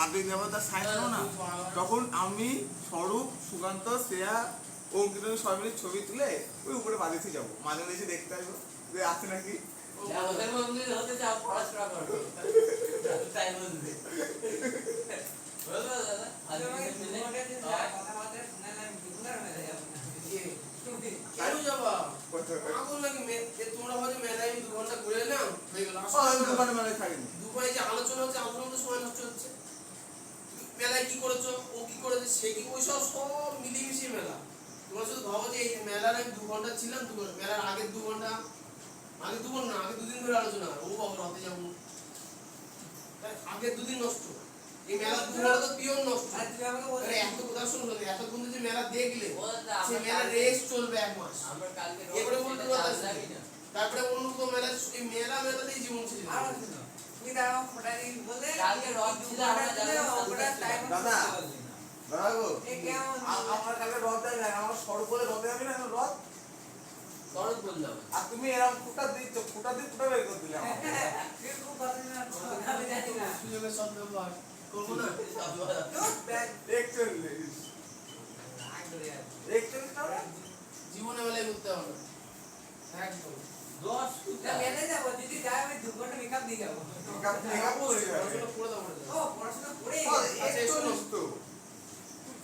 মাধ্যমিক দেবতার সাইন্স হলো না? তখন আমি স্বরূপ সুকান্ত শ্রেয়া অঙ্কিত সবাই মিলে ছবি তুলে ওই উপরে বাদিতে যাব। মাঝে মাঝে দেখতে আসব যে আছে নাকি? তোমরা হয়তো মেলায় দু ঘণ্টা ঘুরে এলাম হয়ে গেল। দুপুরে যে আলোচনা হচ্ছে আলোচনা তো সময় নষ্ট হচ্ছে। মেলায় কি করেছ? ও কি করেছে? সে কি? ওইসব সব মিলিয়ে মিশিয়ে মেলা। তোমরা শুধু ভাবো যে এই মেলার আমি দু ঘণ্টা ছিলাম দু ঘণ্টা মেলার আগের দু ঘণ্টা। আগে দু ঘণ্টা আগে দুদিন ধরে আলোচনা। ও বাবা রাতে যাব। আগের দুদিন নষ্ট। এই মেলার দু ঘণ্টা তো পিওর নষ্ট। আরে এত কথা শুনলো এতক্ষণ যে মেলা দেখলে সে মেলা রেস চলবে এক মাস। রোড বলতে তারপরে অন্য কোনো মেলা এই মেলা মেলাতেই জীবন ছিল আর তুমি এরকম ফুটা দিচ্ছ ফুটা দিয়ে ফুটা বের করে দিলে? জীবনে মেলায় ঘুরতে হবে একদম। তুই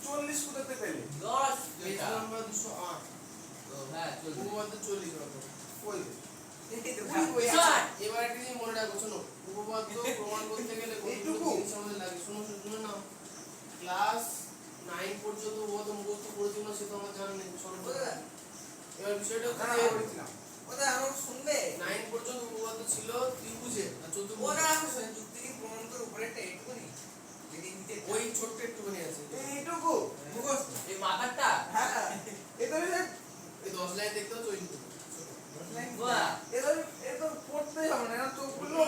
চল্লিশ কোথাতে পেলে? দশ নাম্বার দুশো আট। হ্যাঁ চল্লিশ। ওই এবার একটা জিনিস মনে রাখো শোনো। উপপাদ্য প্রমাণ করতে গেলে এইটুকু? আমাদের লাগে। শোনো শোনো শুনে নাও। ক্লাস নাইন পর্যন্ত উপপাদ্য মুখস্থ করেছিল সে তো আমার জানা নেই শোনো। এবার বিষয়টা না হচ্ছে করেছিলাম নাইন পর্যন্ত উপপাদ্য ছিল ত্রিভুজে আর চতুর্ভুজ। ওই ছোট্ট একটুখানি আছে। এইটুকু। এই মাথাটা? হ্যাঁ। এটা এই দশ লাইন দেখতে হচ্ছে ওই এটা এটা এটা শোনো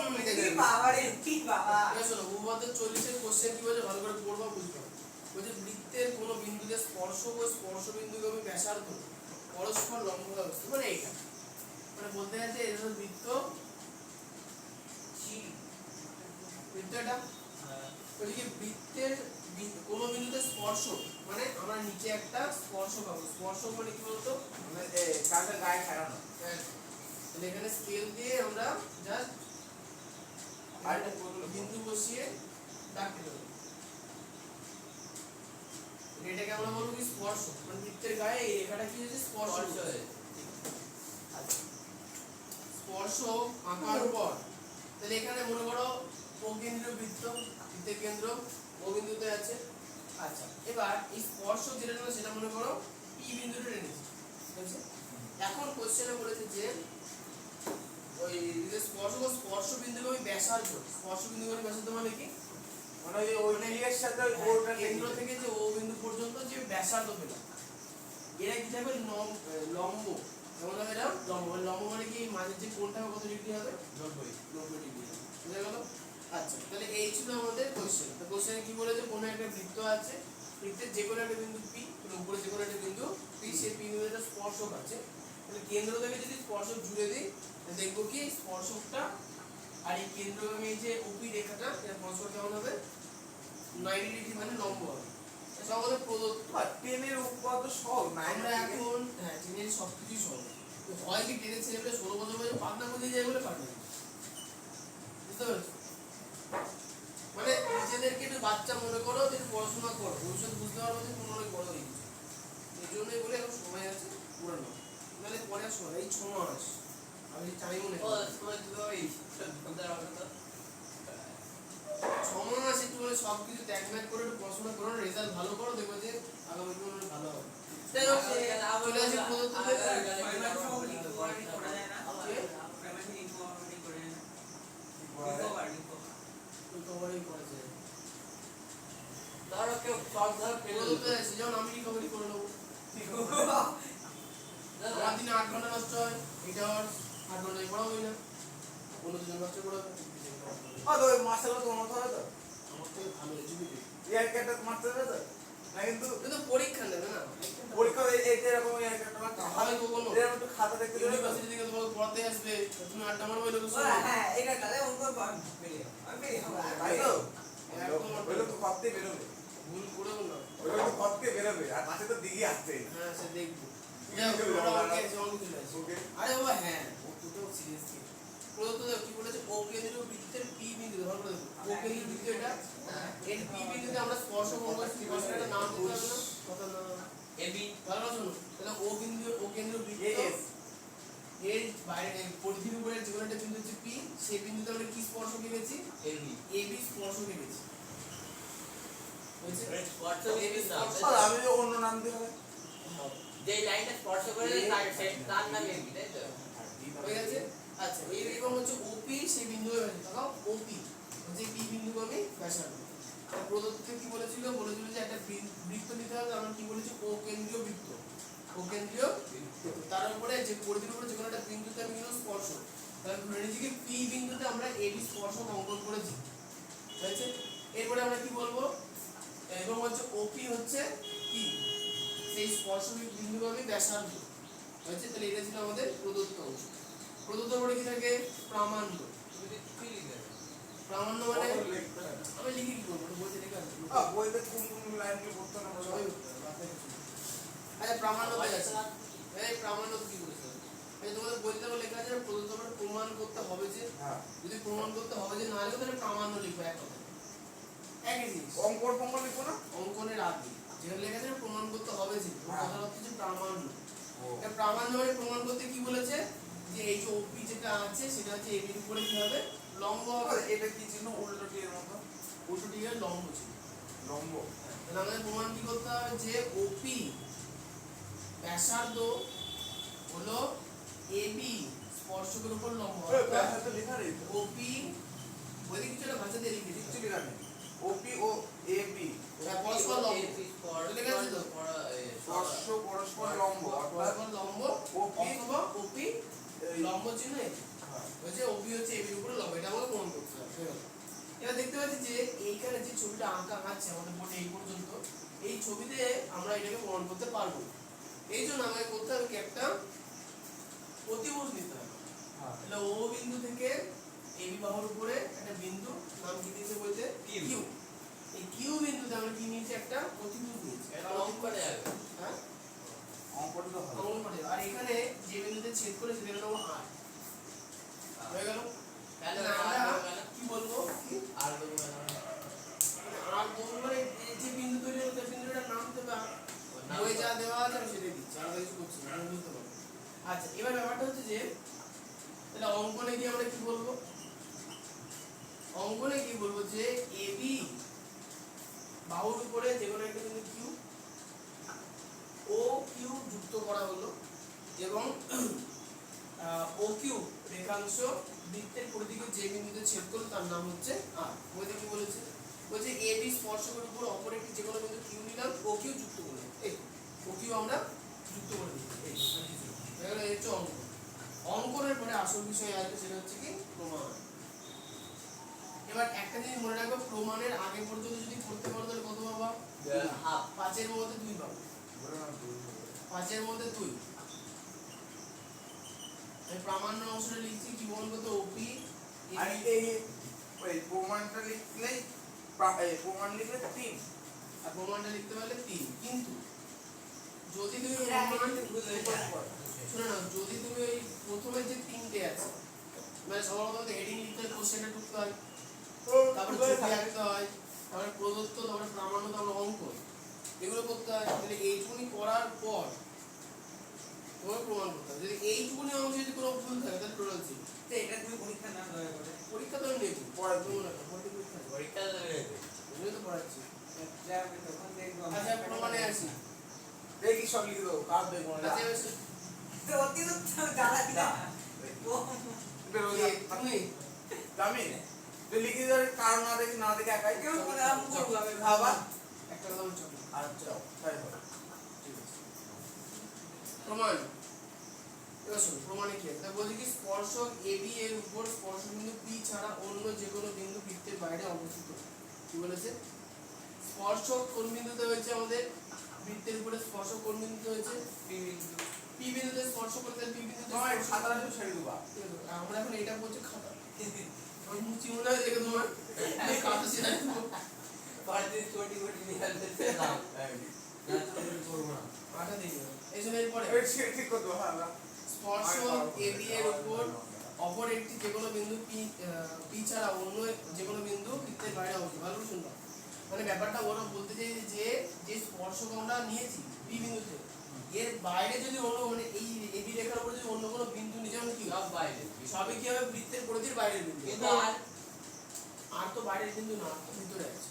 করে বলছে বৃত্তের কোনো বিন্দুতে স্পর্শক ও স্পর্শ বিন্দুকে আমি ব্যাসার্ধ পরস্পর লম্ব ব্যবস্থা মানে এইটা? মানে বলতে গেছে এটা হলো বৃত্ত বৃত্ত এটা বলছে কি বৃত্তের কোনো বিন্দুতে স্পর্শ মানে আমরা নিচে একটা স্পর্শ পাবো স্পর্শ মানে কি বলতো এ গায়ে খেলানো তাহলে এখানে স্কেল দিয়ে আমরা জাস্ট বিন্দু বসিয়ে দাগ দেবো এটাকে আমরা বলব স্পর্শ মানে বৃত্তের গায়ে এই রেখাটা কি স্পর্শ স্পর্শ হয়েছে। স্পর্শ আঁকার পর তাহলে এখানে মনে করো অকেন্দ্রীয় বৃত্ত? বৃত্তের কেন্দ্র। ও বিন্দুতে আছে। আচ্ছা এবার এই স্পর্শ যেটা নেবে সেটা মনে করো পি বিন্দুটা টেনেছে ঠিক আছে এখন কোশ্চেনে বলেছে যে ওই যে স্পর্শ স্পর্শ বিন্দুকে আমি ব্যাসার্ধ। স্পর্শ বিন্দুকে আমি ব্যাসার্ধ মানে কি? মানে ওই ওই লিগের সাথে ওই বোর্ডটা কেন্দ্র থেকে যে ও বিন্দু পর্যন্ত যে ব্যাসার্ধ পেলাম। এরা কি থাকবে লম্ব। হবে এটা লম্ব মানে লম্ব মানে কি? মাঝের যে কোণটা কত ডিগ্রি হবে? নব্বই। নব্বই ডিগ্রি। বুঝা গেল আচ্ছা তাহলে এই ছিল আমাদের কোশ্চেন তো কোশ্চেনে কি বলেছে? কোনো একটা বৃত্ত আছে? বৃত্তের যে কোনো একটা বিন্দু পি উপরে যে কোনো একটা বিন্দু পি সেই পি বিন্দুতে একটা স্পর্শক আছে। তাহলে কেন্দ্র থেকে যদি স্পর্শক জুড়ে দিই তাহলে দেখব কি? স্পর্শকটা আর এই কেন্দ্রগামী এই যে ওপি রেখাটা এর পরস্পর কেমন হবে? 90 ডিগ্রি মানে লম্ব হবে। আমাদের প্রদত্ত বা টেনের উপপাদ্য সব আমরা এখন হ্যাঁ টেনের সব কিছুই সহজ হয় কি টেনের ছেলেপেলে ষোলো বছর বয়সে পাতনা করে যায় বলে পারে বুঝতে পেরেছ? মানে নিজেদেরকে একটু বাচ্চা মনে করো যে পড়াশোনা করো। ভবিষ্যৎ বুঝতে পারব যে তুমি অনেক বড় হয়ে এই জন্যই বলে এখন সময় আছে পুরো নাও নাহলে পরে সময় এই ছ মাস। আমি টাইমও নেই। ও সময় আছে তুমি সন্ধ্যার কথা তো। ছ মাস একটু মানে সব কিছু ত্যাগ ম্যাগ করে একটু পড়াশোনা করো রেজাল্ট ভালো করো দেখবে যে আগামী জীবনে ভালো হবে চলে আসি প্রদত্ত রিকভারি করেছে ধরো কেউ সব ধর ফেলে প্রদত্ত দিল। আছে যেমন আমি রিকভারি করে নেব দাদা, আমার দিনে আট ঘণ্টা নষ্ট হয় এইট আওয়ার্স আট ঘন্টায় পড়া হয় না অন্য দুজন নষ্ট করে হবে ও তো ওই মার্শাল তো মতো হবে তো আমার থেকে ভালো এজুকেটেড ইয়ার ক্যাটটা মারতে হবে তো না কিন্তু কিন্তু পরীক্ষা নেবে না পরীক্ষা এই এই যে এরকম ইয়ার ক্যাটটা মারতে হয় কখনো এরকম একটু খাতা দেখতে দেবে তো? ইউনিভার্সিটি থেকে তোমাকে পড়াতে আসবে তুমি আড্ডা মারবে তো ভুল। না তো বেরোবে। আর পাশে তো দিঘি আসছে হ্যাঁ সে দেখব। আরে বাবা হ্যাঁ ও দুটো সিরিয়াস কি প্রদত্ত কি বলেছে? ও বৃত্তের পি বিন্দু ভালো করে দেখো। বৃত্ত এটা? এর পি বিন্দুতে আমরা স্পর্শ নাম দিতে হবে না। কথা না এবি ভালো শোনো তাহলে ও বিন্দু ও কেন্দ্রীয় বৃত্ত এর বাইরে পরিধির উপরে যে কোনো একটা বিন্দু হচ্ছে পি সেই বিন্দুতে আমরা কি স্পর্শ কেটেছি? এবি এবি স্পর্শ স্পর্শ এবি না আর আমি যে অন্য নাম দিয়ে হবে? যে লাইনটা স্পর্শ করে তার তার নাম এবি তাই তো? আচ্ছা এই হচ্ছে ওপি সেই বিন্দু গেছে তাকাও ওপি হচ্ছে পি বিন্দু ব্যাসার্ধ প্রদত্ত কি বলেছিল? বলেছিল যে একটা বৃত্ত নিতে হবে আমরা কি বলেছি? ও কেন্দ্রীয় বৃত্ত। ও তার উপরে যে পরিধির উপরে যে কোনো একটা বিন্দুতে আমি কিন্তু স্পর্শ তাহলে ধরে নিচ্ছি কি পি বিন্দুতে আমরা এবি স্পর্শ অঙ্কন করেছি। ঠিক আছে? এরপরে আমরা কি বলব? এবং হচ্ছে ওপি হচ্ছে কি? সেই স্পর্শ বিন্দু আমি ব্যাসার্ধ। হয়েছে তাহলে এটা ছিল আমাদের প্রদত্ত অংশ। প্রদত্ত পরে কি থাকে? প্রামাণ্য। প্রামাণ্য মানে? আমি লিখি কি করব? লিখে আসব বইতে কোন কোন লাইনগুলো পড়তে হবে? আচ্ছা প্রামাণ্য হয়ে আছে এই প্রামাণ্য কি বলেছে? এই তোমাদের বইতে লেখা আছে প্রদত্ত প্রমাণ করতে হবে যে হ্যাঁ। যদি প্রমাণ করতে হবে যে না লিখো তাহলে প্রামাণ্য লিখব এক কথা একই জিনিস। অঙ্কর ফঙ্ক লিখব না? অঙ্কনের আগে যেখানে লেখা আছে প্রমাণ করতে হবে যে হ্যাঁ। কথাটা হচ্ছে প্রামাণ্য। প্রামাণ্য মানে প্রমাণ করতে কি বলেছে? যে এই যে ওপি যেটা আছে সেটা হচ্ছে এবির উপরে কি হবে? লম্ব হবে। এটা কি চিহ্ন উল্টো টির মতো? উল্টো দিকে লম্ব ছিল। লম্ব। তাহলে আমাদের প্রমাণ কি করতে হবে? যে ওপি ব্যাসার্ধ হলো এবি স্পর্শকের উপর লম্ব। ব্যাসার্ধ লেখা নেই ওপি কিছু একটা ভাষা দিয়ে লিখে লেখা নেই ওপি ও এবি পরস্পর লম্ব। স্পর্শ আছে তো? স্পর্শ পরস্পর লম্ব পরস্পর লম্ব ওপি অথবা ওপি এই- লম্ব চিহ্ন হ্যাঁ। হচ্ছে ওপি হচ্ছে এবির উপরে লম্ব এটা আমাকে প্রমাণ করতে হবে হয়ে এবার দেখতে পাচ্ছি যে এইখানে যে ছবিটা আঁকা আছে আমাদের বোর্ডে এই পর্যন্ত এই ছবিতে আমরা এটাকে প্রমাণ করতে পারব। এই জন্য আমাকে করতে হবে কি একটা প্রতিভুজ নিতে হবে। হ্যাঁ। তাহলে ও বিন্দু থেকে এবি বাহুর উপরে একটা বিন্দু নাম কি দিয়েছে বলতে কিউ। এই কিউ বিন্দুতে আমরা কি নিয়েছি? একটা প্রতিভুজ নিয়েছি। এটা করে যাবে হ্যাঁ? অঙ্কটা তো আর এখানে যে বিন্দুতে ছেদ করে সেটা নেব আর হয়ে গেল তাহলে তাহলে আর আমরা দেবো কেন? কি বলব কি আর দেবো কেন? মানে আর দৌড় মানে এই যে বিন্দু তৈরি হলো সেই বিন্দুটার নাম দেবে আর ওর নাম বই তো- যা দেওয়া আছে আমি সেটাই দিচ্ছি আলাদা কিছু করছি না আমি বুঝতে পারব আচ্ছা এবার ব্যাপারটা হচ্ছে যে তাহলে অঙ্কনে গিয়ে আমরা কি বলব অঙ্কনে কি বলব যে এবি বাহুর উপরে যে কোনো একটা বিন্দু কিউ ও কিউ যুক্ত করা হলো এবং ও কিউ রেখাংশ বৃত্তের পরিধিকে যে বিন্দুতে ছেদ করল তার নাম হচ্ছে আর বইতে কি বলেছে? বলছে এ বি স্পর্শকের উপর অপর একটি যে কোনো বিন্দু কিউ নিলাম ও কিউ যুক্ত করলাম এই ও কিউ আমরা যুক্ত করে দিচ্ছি এই গেলো এই হচ্ছে অঙ্কন অঙ্কনের পরে আসল বিষয় আসবে সেটা হচ্ছে কি? প্রমাণ। এবার একটা জিনিস মনে রাখব প্রমাণের আগে পর্যন্ত যদি করতে পারো তাহলে কত পাবা? হাফ। পাঁচের মধ্যে দুই পাবো। পাঁচের মধ্যে দুই। আমি প্রামাণ্য অংশটা লিখছি কি বলব তো ওপি আর এই ওই প্রমাণটা লিখলেই প্রমাণ লিখলে তিন আর প্রমাণটা লিখতে পারলে তিন কিন্তু যদি তুমি। শোনো না যদি তুমি ওই প্রথমে যে তিনটে আছে মানে সবার হেডিং লিখতে হয় কোশ্চেনটা ঢুকতে হয় তারপরে ছবি আঁকতে হয় তারপরে প্রদত্ত তারপরে প্রামাণ্য তারপরে অঙ্ক এগুলো করতে হয় তাহলে এইটুকুনি করার পর তোমাকে প্রমাণ করতে যদি এইটুকুনি অংশ যদি কোনো ভুল থাকে তাহলে টোটাল জিরো। তো এটা তুমি পরীক্ষা না দয়া করে পরীক্ষা তো আমি নেব পরে দেবো না পরীক্ষা পরীক্ষা দেবে ওগুলোই তো পড়াচ্ছি। যাবে তখন দেখব আচ্ছা প্রমাণে আসি। দেখি সব লিখে দেবো কাজ দেখব না আচ্ছা এবার তো গালা দিলা বের কে? যা। তুমি? আমি যে লিখে দেওয়ার কারণ না দেখি না দেখে একাই কেউ করে আমি করব একটা কথা আর যাও তাই হবে। ঠিক আছে প্রমাণ কি আছে কি স্পর্শক এবি এর উপর স্পর্শবিন্দু পি ছাড়া অন্য যে কোনো বিন্দু বৃত্তের বাইরে অবস্থিত কি বলেছে স্পর্শক কোন বিন্দুতে হয়েছে আমাদের বৃত্তের উপরে স্পর্শক কোন বিন্দুতে হয়েছে পি বিন্দুতে স্পর্শ করতে পি বিন্দুতে স্পর্শ- ছেড়ে দেবা ঠিক আছে, আমরা এখন এটা বলছি খাতা আমি মুচি মনে হয় দেখে তোমার খাতা ছেড়ে দেবো নিয়ে আসবে না করব না হবে, হ্যাঁ, হ্যাঁ। স্পর্শ এবি এর উপর অপর একটি যে কোনো বিন্দু পি পি ছাড়া অন্য যে কোনো বিন্দু বৃত্তের বাইরে অবস্থিত ভালো করে মানে ব্যাপারটা ওরা বলতে চাই যে যে স্পর্শক আমরা নিয়েছি পি বিন্দুতে এর বাইরে যদি অন্য মানে এই এবি রেখার উপর যদি অন্য কোনো বিন্দু নিয়ে যাও কি? সব বাইরে সবই কি হবে? বৃত্তের পরিধির বাইরের বিন্দু। কিন্তু আর আর তো বাইরের বিন্দু না ভিতরে আছে।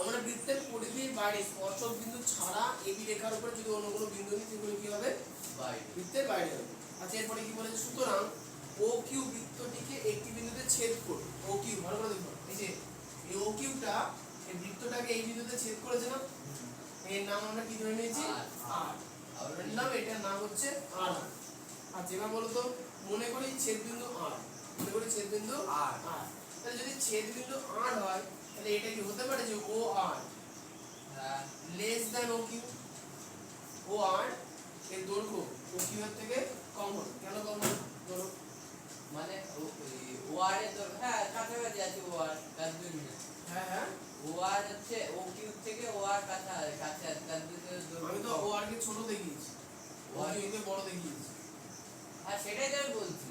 আমরা বৃত্তের পরিধির বাইরে স্পর্শক বিন্দু ছাড়া এবি রেখার উপরে যদি অন্য কোনো বিন্দু নিই সেগুলো কি হবে? বাইরে। বৃত্তের বাইরে হবে। আচ্ছা এরপরে কি বলেছে? সুতরাং ও কিউ বৃত্তটিকে একটি বিন্দুতে ছেদ করবে ও কিউ ভালো করে দেখো এই যে এই ও কিউটা এই বৃত্তটাকে এই বিন্দুতে ছেদ করেছে না? এর নাম আমরা কি ধরে নিয়েছি? আর। আর। আর। নাম এটার নাম হচ্ছে আর। আচ্ছা এবার বলো তো মনে করি ছেদ বিন্দু আর। মনে করি ছেদ বিন্দু আর। আর। তাহলে যদি ছেদ বিন্দু আর হয় তাহলে এটা কি হতে পারে যে O R less than O Q O R এর দৈর্ঘ্য ও কিউ এর থেকে কম হবে কেন কম হবে ধরো মানে ওয়ারে তো হ্যাঁ কাছাকাছি আছে কাছ দুই মিনিট হ্যাঁ হ্যাঁ ওয়ার হচ্ছে ও কিউ থেকে ওয়ার কাছে কাছে আছে দুই আমি তো ও আর কে ছোট দেখিয়েছি ও কিউ কে বড় দেখিয়েছি হ্যাঁ সেটাই তো আমি বলছি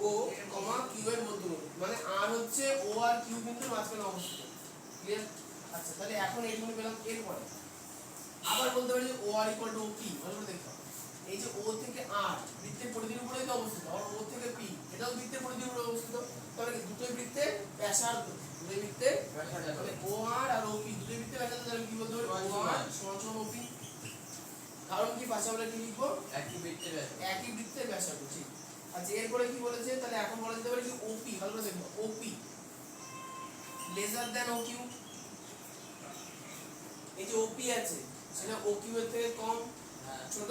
ও কমা কিউ এর মধ্যবর্তী মানে আর হচ্ছে ও আর কিউ বিন্দুর মাঝখানে অবস্থিত ক্লিয়ার আচ্ছা তাহলে এখন এইটুকু পেলাম এরপরে আবার বলতে পারি যে O R equal to P ভালো করে দেখো এই যে ও থেকে আর বৃত্তের পরিধির উপরেই তো অবস্থিত। আর ও থেকে পি এটাও বৃত্তের পরিধির উপরে অবস্থিত। তাহলে কি দুটোই বৃত্তের ব্যাসার্ধ? দুটোই বৃত্তের তাহলে ও আর আর ও পি দুটোই বৃত্তে ব্যাসার্ধ তাহলে কি বলতে পারি? ও আর সমান সমান ও পি কারণ কি? পাশে আমরা কি লিখব? একই বৃত্তের ব্যাস একই বৃত্তের ব্যাসার্ধ ঠিক। আচ্ছা এরপরে কি বলেছে তাহলে এখন বলা যেতে পারে কি ওপি ভালো করে দেখো ওপি লেজার দেন ও কিউ এই যে ওপি আছে সেটা ও কিউ এর থেকে কম হ্যাঁ ছোট।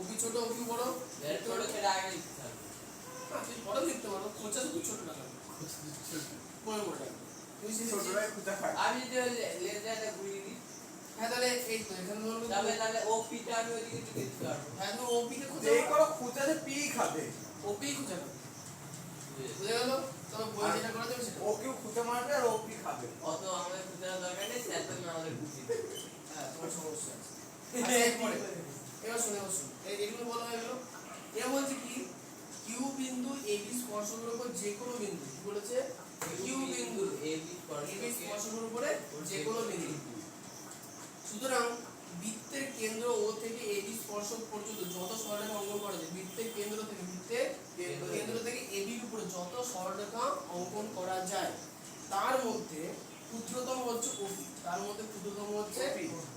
ওপি ছোট ও কিউ বড়। ছোট সেটা আগে লিখতে হবে। না, বড় লিখতে পারো খোঁচা শুধু ছোট টাকা পরে ছোটরাই আমি যদি লেজারটা ঘুরিয়ে দিই। হ্যাঁ তাহলে এই তো এখানে ধরো তাহলে তাহলে ও পিটা আমি ওইদিকে দিকে দিতে পারব। হ্যাঁ তুমি ওপি কে খোঁজা করো খুঁজে পি খাবে। ওপি খোঁজা। বুঝে গেল তবে বই যেটা করা যাবে সেটা। ও কেউ খুঁজে মারবে আর ও পি খাবে। অত আমাদের খুঁজার দরকার নেই স্যার তো আমাদের খুঁজি। হ্যাঁ তোমার সমস্যা আচ্ছা, এবার শুনে বসুন এগুলো বলা হয়ে গেল। এবার বলছে কি কিউ বিন্দু এ এবি স্পর্শকের উপর যে কোনো বিন্দু কি বলেছে? কিউ বিন্দু এবি এবি স্পর্শকের উপরে যে কোনো বিন্দু। সুতরাং বৃত্তের কেন্দ্র ও থেকে এবি স্পর্শক পর্যন্ত যত সরলরেখা অঙ্কন করা যায় বৃত্তের কেন্দ্র থেকে বৃত্তের কেন্দ্র থেকে এবির উপরে যত সরলরেখা অঙ্কন করা যায় তার মধ্যে ক্ষুদ্রতম হচ্ছে ওপি তার মধ্যে ক্ষুদ্রতম হচ্ছে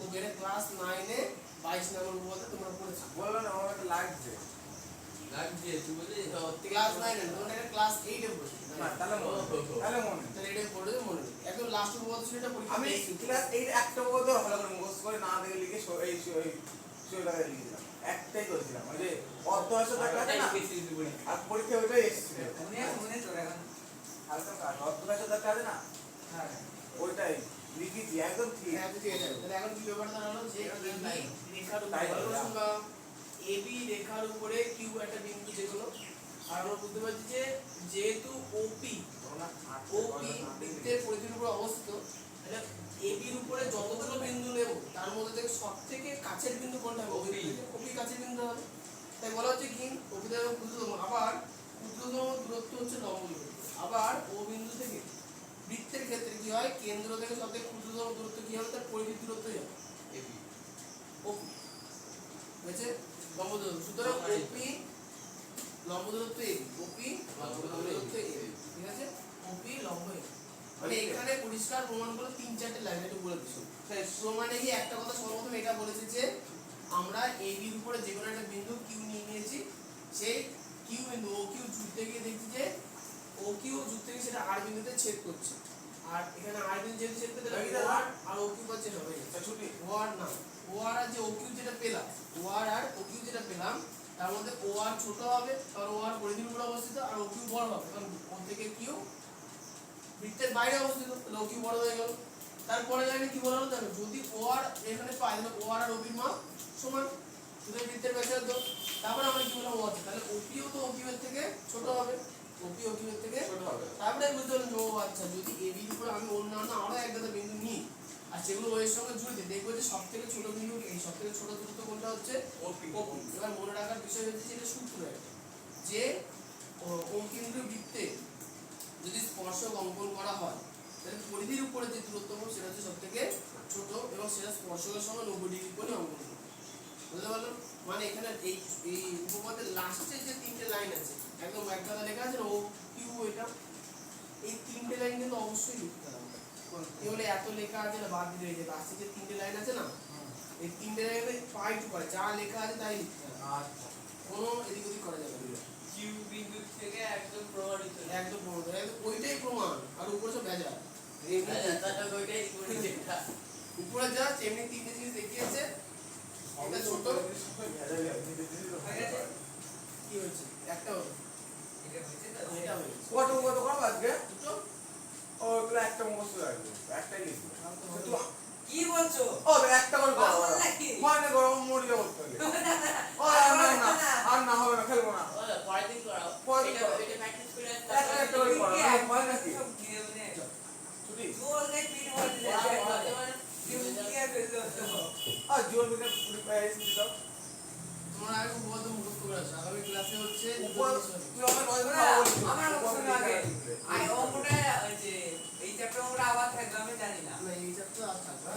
ওপি এটা ক্লাস নাইনে বাইশ নম্বর উপপাদ্য তোমরা পড়েছো। বলল না আমার একটা লাগছে লাগছে তুই বলি ক্লাস নাইনে তোমরা এটা ক্লাস এইটে পড়েছো। না তাহলে মনে তাহলে মনে তাহলে এটা পড়ে লাস্ট ছিল এটা পরীক্ষা আমি ক্লাস এইট একটা বলতে ভালো করে মুখস্থ করে না দেখে লিখে এই এই শোটাকে লিখেছিলাম একটাই করেছিলাম ওই যে দেখা আছে না? আর পরীক্ষা ওইটাই এসেছিল। হালকা কাজ অর্ধহাস্য দেখা আছে না? হ্যাঁ। ওইটাই লিখেছি একদম ঠিক। হ্যাঁ, তাহলে এখন কি ব্যাপারটা দাঁড়াল যে। রেখার উপরে। AB রেখার উপরে কিউ একটা বিন্দু যেগুলো আর আমরা বুঝতে পারছি যে যেহেতু ওপি ওপি বৃত্তের পরিধির উপর অবস্থিত। তাহলে এবির উপরে যতগুলো বিন্দু নেব তার মধ্যে থেকে সব থেকে কাছের বিন্দু কোনটা হবে? ওপি ওপি কাছের বিন্দু হবে। তাই বলা হচ্ছে কি ওপি থেকে ক্ষুদ্রতম। আবার ক্ষুদ্রতম দূরত্ব হচ্ছে লম্ব দূরত্ব। আবার ও বিন্দু থেকে বৃত্তের ক্ষেত্রে কি হয়? কেন্দ্র থেকে সব থেকে ক্ষুদ্রতম দূরত্ব কি হবে? তার পরিধির দূরত্বই হবে। এবি ওপি হয়েছে? লম্ব দূরত্ব। সুতরাং ওপি লম্ব দূরত্ব এবি ওপি লম্ব দূরত্ব এবি ঠিক আছে? ওপি লম্ব মানে এখানে পরিষ্কার প্রমাণ করে তিন চারটে লাইন একটু বলে দিচ্ছি প্রমাণে গিয়ে একটা কথা সর্বপ্রথম এটা বলেছে যে আমরা এবির উপরে যে কোনো একটা বিন্দু কিউ নিয়ে নিয়েছি। সেই কিউ বিন্দু ও কিউ জুড়তে গিয়ে দেখছি যে ও কিউ জুড়তে গিয়ে সেটা আর বিন্দুতে ছেদ করছে। আর এখানে আর বিন্দু যেহেতু ছেদ করতে আর আর ও কিউ পাচ্ছে হবে ছুটি। ও আর না। ও আর আর যে ও কিউ যেটা পেলাম ও আর আর ও কিউ যেটা পেলাম তার মধ্যে ও আর ছোট হবে কারণ ও আর পরিধির উপরে অবস্থিত আর ও কিউ বড় হবে। কারণ ও থেকে কিউ বৃত্তের বাইরে অবস্থিত তাহলে কিউ বড় হয়ে গেল? তারপরে লাইনে কি বলা হলো? যদি ও আর এখানে পাই তাহলে ও আর ওপির মাপ সমান। দুটোই বৃত্তের ব্যাসার্ধ তারপরে আমরা কি বললাম? ও আছে। তাহলে ওপিও তো ওকিউ থেকে ছোট হবে। ওপি ওকিউ থেকে ছোট হবে। তারপরে বুঝতে পারলাম ও আচ্ছা যদি এ বির উপর আমি অন্যান্য আরও এক গাদা বিন্দু নিই আর সেগুলো ওই সঙ্গে জুড়ে দেখব যে সব থেকে ছোট বিন্দু এই সব থেকে ছোট দূরত্ব কোনটা হচ্ছে? ওপি এবার মনে রাখার বিষয় হচ্ছে যেটা সূত্র। যে ও- বৃত্তে যদি স্পর্শক অঙ্কন করা হয়, তাহলে পরিধির উপরে যে দূরত্ব হবে সেটা হচ্ছে সব থেকে ছোট এবং সেটা স্পর্শকের সঙ্গে নব্বই ডিগ্রি কোণে অঙ্কন করবে বুঝতে পারলাম মানে এখানে এই এই উপপাদ্যের লাস্টে যে তিনটে লাইন আছে, একদম এক কথা লেখা আছে, ও, কিউ, এটা, এই তিনটে লাইন কিন্তু অবশ্যই লিখতে হবে। কেবল এত লেখা আছে না বাদ দিলে এই যে লাস্টে যে তিনটে লাইন আছে না, এই তিনটে লাইনে পাই টু করে, যা লেখা আছে তাই লিখতে হবে। আচ্ছা কোনো এদিক ওদিক করা যাবে না। কিউ বিন্দু থেকে একদম প্রমাণিত একদম প্রমাণ একদম ওইটাই প্রমাণ আর উপরে সব ভেজা ওইটাই উপরে যা এমনি তিনটে জিনিস দেখিয়েছে এটা ছোট। কি হয়েছে? একটা হলো। কত কত করব আজকে দুটো। ও তাহলে একটা মুখস্থ রাখব একটাই লিখব কি বলছো? ও একটা করে করো মানে গরম মরিয়া করতে হবে ও আর না না আর না হবে না খেলব না। পরের করাও। এটা এটা প্র্যাকটিস করে একটা একটা করে করো না, নাকি ছুটি? আর জীবন বিজ্ঞান প্রিপারেশন দিতাম তোমরা আগে উপপাদ্য মুখস্থ করে আসো। আগামী ক্লাসে হচ্ছে দুটো উপর বিষয়। তুই আমার নয় ওরা, আমার অপশন আগে। আই অঙ্কটা যে এই চ্যাপ্টার ওরা আবার থাকবে আমি জানি না। না এই চ্যাপ্টার আর থাকবে